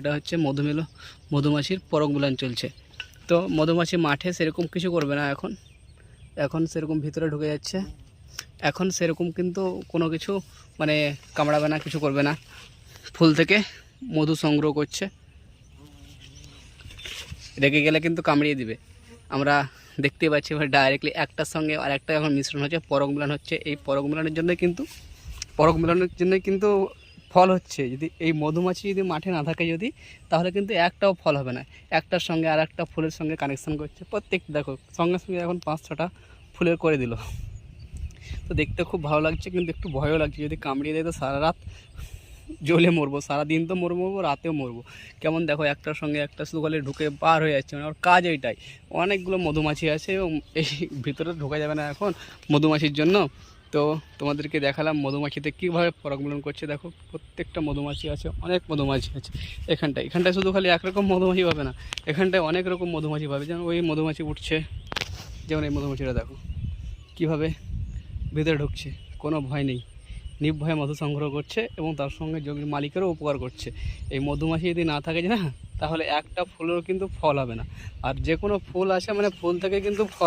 এটা হচ্ছে মধুমেলো, মধুমাছির পরক মিলন চলছে। তো মধুমাছি মাঠে সেরকম কিছু করবে না এখন। এখন সেরকম ভিতরে ঢুকে যাচ্ছে। এখন সেরকম কিন্তু কোনো কিছু মানে কামড়াবে না, কিছু করবে না। ফুল থেকে মধু সংগ্রহ করছে। রেগে গেলে কিন্তু কামড়িয়ে দিবে। আমরা দেখতে পাচ্ছি এবার ডাইরেক্টলি একটার সঙ্গে আর একটা এখন মিশ্রণ হচ্ছে পরক মিলন হচ্ছে। এই পরক মিলনের জন্য কিন্তু পরক মিলনের জন্য কিন্তু ফল হচ্ছে। যদি এই মধুমাছি যদি মাঠে না থাকে যদি, তাহলে কিন্তু একটাও ফল হবে না। একটার সঙ্গে আর একটা ফুলের সঙ্গে কানেকশান করছে। প্রত্যেক দেখো, সঙ্গে সঙ্গে এখন পাঁচ ছটা ফুলের করে দিল। তো দেখতে খুব ভালো লাগছে, কিন্তু একটু ভয়ও লাগছে। যদি কামড়িয়ে দেয় তো সারা রাত জ্বলে মরবো সারাদিন তো মরবো মরবো, রাতেও মরবো। কেমন দেখো, একটার সঙ্গে একটা শুধু খালি ঢুকে পার হয়ে যাচ্ছে। মানে ওর কাজ এইটাই। অনেকগুলো মধুমাছি আছে এবং এই ভিতরে ঢোকা যাবে না এখন মধুমাছির জন্য। তো তোমাদেরকে দেখালাম মধুমাছিতে কীভাবে পরাগমলন করছে। দেখো, প্রত্যেকটা মধুমাছি আছে, অনেক মধুমাছি আছে এখানটায়। এখানটায় শুধু খালি একরকম মধুমাছি পাবে না, এখানটায় অনেক রকম মধুমাছি পাবে। যেমন ওই মধুমাছি উঠছে, যেমন এই মধুমাছিটা দেখো, কীভাবে ভিতরে ঢুকছে, কোনো ভয় নেই। নির্ভয়ে মধু সংগ্রহ করছে এবং তার সঙ্গে জমির মালিকেরও উপকার করছে। এই মধুমাছি যদি না থাকে না তাহলে একটা ফুলেরও কিন্তু ফল হবে না। আর যে কোনো ফুল আছে মানে ফুল থেকে কিন্তু ফল